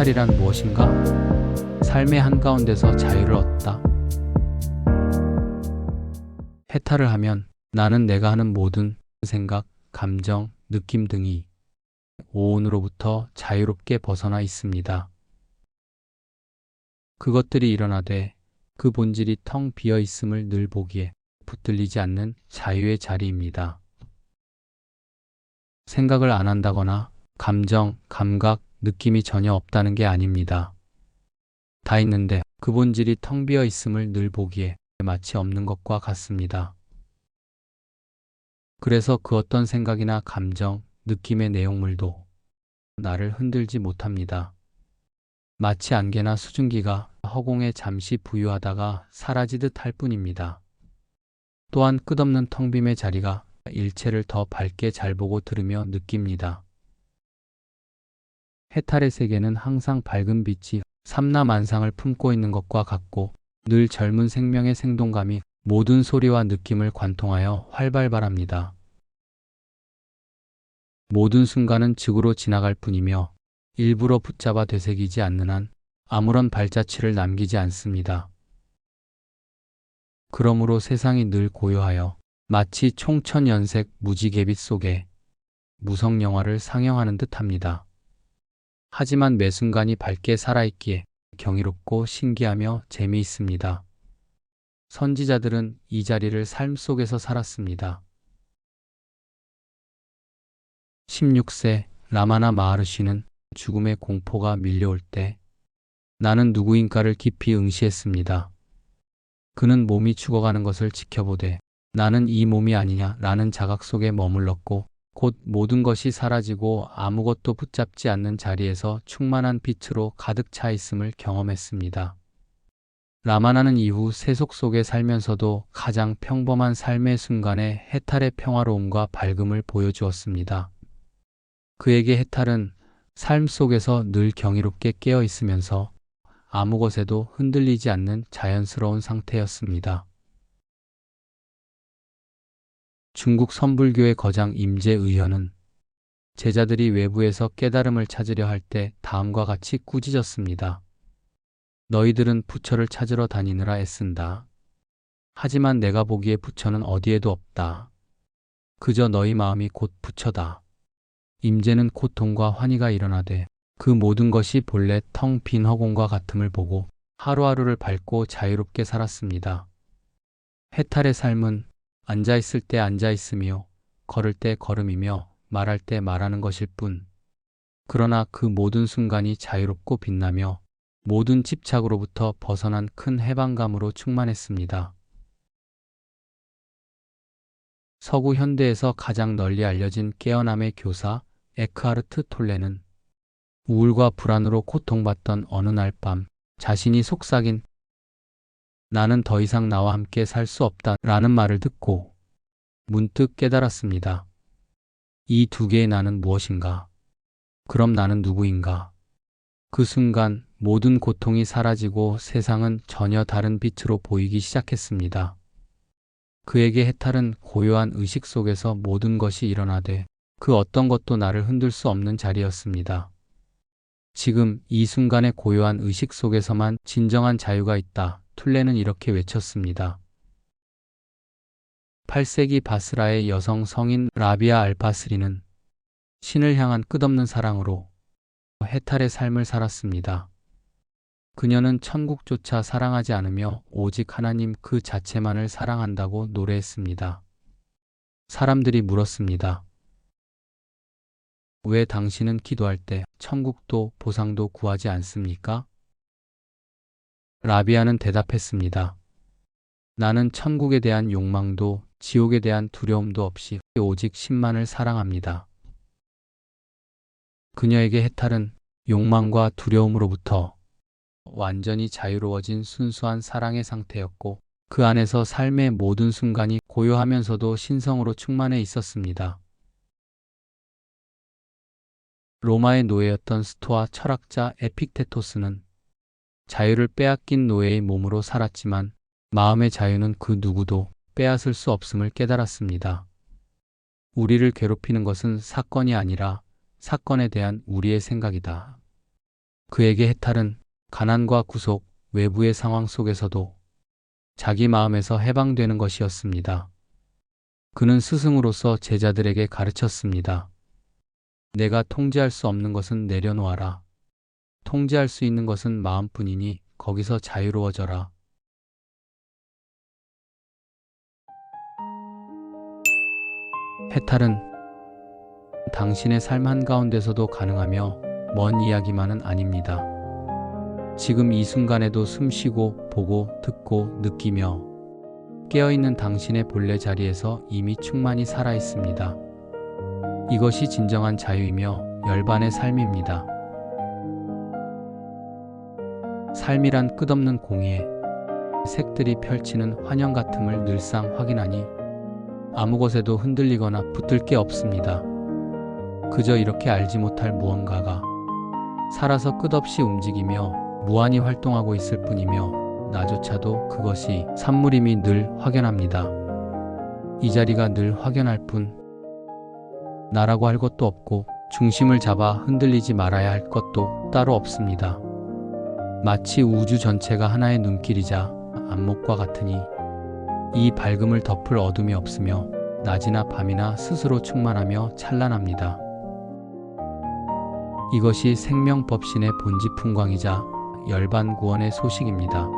해탈이란 무엇인가? 삶의 한가운데서 자유를 얻다. 해탈을 하면 나는 내가 하는 모든 생각, 감정, 느낌 등이 오온으로부터 자유롭게 벗어나 있습니다. 그것들이 일어나되 그 본질이 텅 비어 있음을 늘 보기에 붙들리지 않는 자유의 자리입니다. 생각을 안 한다거나 감정, 감각, 느낌이 전혀 없다는 게 아닙니다. 다 있는데 그 본질이 텅 비어 있음을 늘 보기에 마치 없는 것과 같습니다. 그래서 그 어떤 생각이나 감정, 느낌의 내용물도 나를 흔들지 못합니다. 마치 안개나 수증기가 허공에 잠시 부유하다가 사라지듯 할 뿐입니다. 또한 끝없는 텅 빔의 자리가 일체를 더 밝게 잘 보고 들으며 느낍니다. 해탈의 세계는 항상 밝은 빛이 삼라만상을 품고 있는 것과 같고 늘 젊은 생명의 생동감이 모든 소리와 느낌을 관통하여 활발발합니다. 모든 순간은 즉으로 지나갈 뿐이며 일부러 붙잡아 되새기지 않는 한 아무런 발자취를 남기지 않습니다. 그러므로 세상이 늘 고요하여 마치 총천연색 무지개빛 속에 무성 영화를 상영하는 듯합니다. 하지만 매 순간이 밝게 살아있기에 경이롭고 신기하며 재미있습니다. 선지자들은 이 자리를 삶 속에서 살았습니다. 16세 라마나 마하르시는 죽음의 공포가 밀려올 때 나는 누구인가를 깊이 응시했습니다. 그는 몸이 죽어가는 것을 지켜보되 나는 이 몸이 아니냐 라는 자각 속에 머물렀고 곧 모든 것이 사라지고 아무것도 붙잡지 않는 자리에서 충만한 빛으로 가득 차 있음을 경험했습니다. 라마나는 이후 세속 속에 살면서도 가장 평범한 삶의 순간에 해탈의 평화로움과 밝음을 보여주었습니다. 그에게 해탈은 삶 속에서 늘 경이롭게 깨어 있으면서 아무 것에도 흔들리지 않는 자연스러운 상태였습니다. 중국 선불교의 거장 임재의현은 제자들이 외부에서 깨달음을 찾으려 할 때 다음과 같이 꾸짖었습니다. 너희들은 부처를 찾으러 다니느라 애쓴다. 하지만 내가 보기에 부처는 어디에도 없다. 그저 너희 마음이 곧 부처다. 임재는 고통과 환희가 일어나되 그 모든 것이 본래 텅 빈 허공과 같음을 보고 하루하루를 밝고 자유롭게 살았습니다. 해탈의 삶은 앉아있을 때 앉아있으며 걸을 때 걸음이며 말할 때 말하는 것일 뿐. 그러나 그 모든 순간이 자유롭고 빛나며 모든 집착으로부터 벗어난 큰 해방감으로 충만했습니다. 서구 현대에서 가장 널리 알려진 깨어남의 교사 에크하르트 톨레는 우울과 불안으로 고통받던 어느 날 밤 자신이 속삭인 나는 더 이상 나와 함께 살 수 없다 라는 말을 듣고 문득 깨달았습니다. 이 두 개의 나는 무엇인가? 그럼 나는 누구인가? 그 순간 모든 고통이 사라지고 세상은 전혀 다른 빛으로 보이기 시작했습니다. 그에게 해탈은 고요한 의식 속에서 모든 것이 일어나되 그 어떤 것도 나를 흔들 수 없는 자리였습니다. 지금 이 순간의 고요한 의식 속에서만 진정한 자유가 있다. 툴레는 이렇게 외쳤습니다. 8세기 바스라의 여성 성인 라비아 알파스리는 신을 향한 끝없는 사랑으로 해탈의 삶을 살았습니다. 그녀는 천국조차 사랑하지 않으며 오직 하나님 그 자체만을 사랑한다고 노래했습니다. 사람들이 물었습니다. 왜 당신은 기도할 때 천국도 보상도 구하지 않습니까? 라비아는 대답했습니다. 나는 천국에 대한 욕망도 지옥에 대한 두려움도 없이 오직 신만을 사랑합니다. 그녀에게 해탈은 욕망과 두려움으로부터 완전히 자유로워진 순수한 사랑의 상태였고 그 안에서 삶의 모든 순간이 고요하면서도 신성으로 충만해 있었습니다. 로마의 노예였던 스토아 철학자 에픽테토스는 자유를 빼앗긴 노예의 몸으로 살았지만 마음의 자유는 그 누구도 빼앗을 수 없음을 깨달았습니다. 우리를 괴롭히는 것은 사건이 아니라 사건에 대한 우리의 생각이다. 그에게 해탈은 가난과 구속, 외부의 상황 속에서도 자기 마음에서 해방되는 것이었습니다. 그는 스승으로서 제자들에게 가르쳤습니다. 내가 통제할 수 없는 것은 내려놓아라. 통제할 수 있는 것은 마음뿐이니 거기서 자유로워져라. 해탈은 당신의 삶 한가운데서도 가능하며 먼 이야기만은 아닙니다. 지금 이 순간에도 숨 쉬고 보고 듣고 느끼며 깨어있는 당신의 본래 자리에서 이미 충만히 살아 있습니다. 이것이 진정한 자유이며 열반의 삶입니다. 삶이란 끝없는 공예, 색들이 펼치는 환영 같음을 늘상 확인하니 아무 것에도 흔들리거나 붙들 게 없습니다. 그저 이렇게 알지 못할 무언가가 살아서 끝없이 움직이며 무한히 활동하고 있을 뿐이며 나조차도 그것이 산물임이 늘 확연합니다. 이 자리가 늘 확연할 뿐 나라고 할 것도 없고 중심을 잡아 흔들리지 말아야 할 것도 따로 없습니다. 마치 우주 전체가 하나의 눈길이자 안목과 같으니 이 밝음을 덮을 어둠이 없으며 낮이나 밤이나 스스로 충만하며 찬란합니다. 이것이 생명법신의 본지 풍광이자 열반 구원의 소식입니다.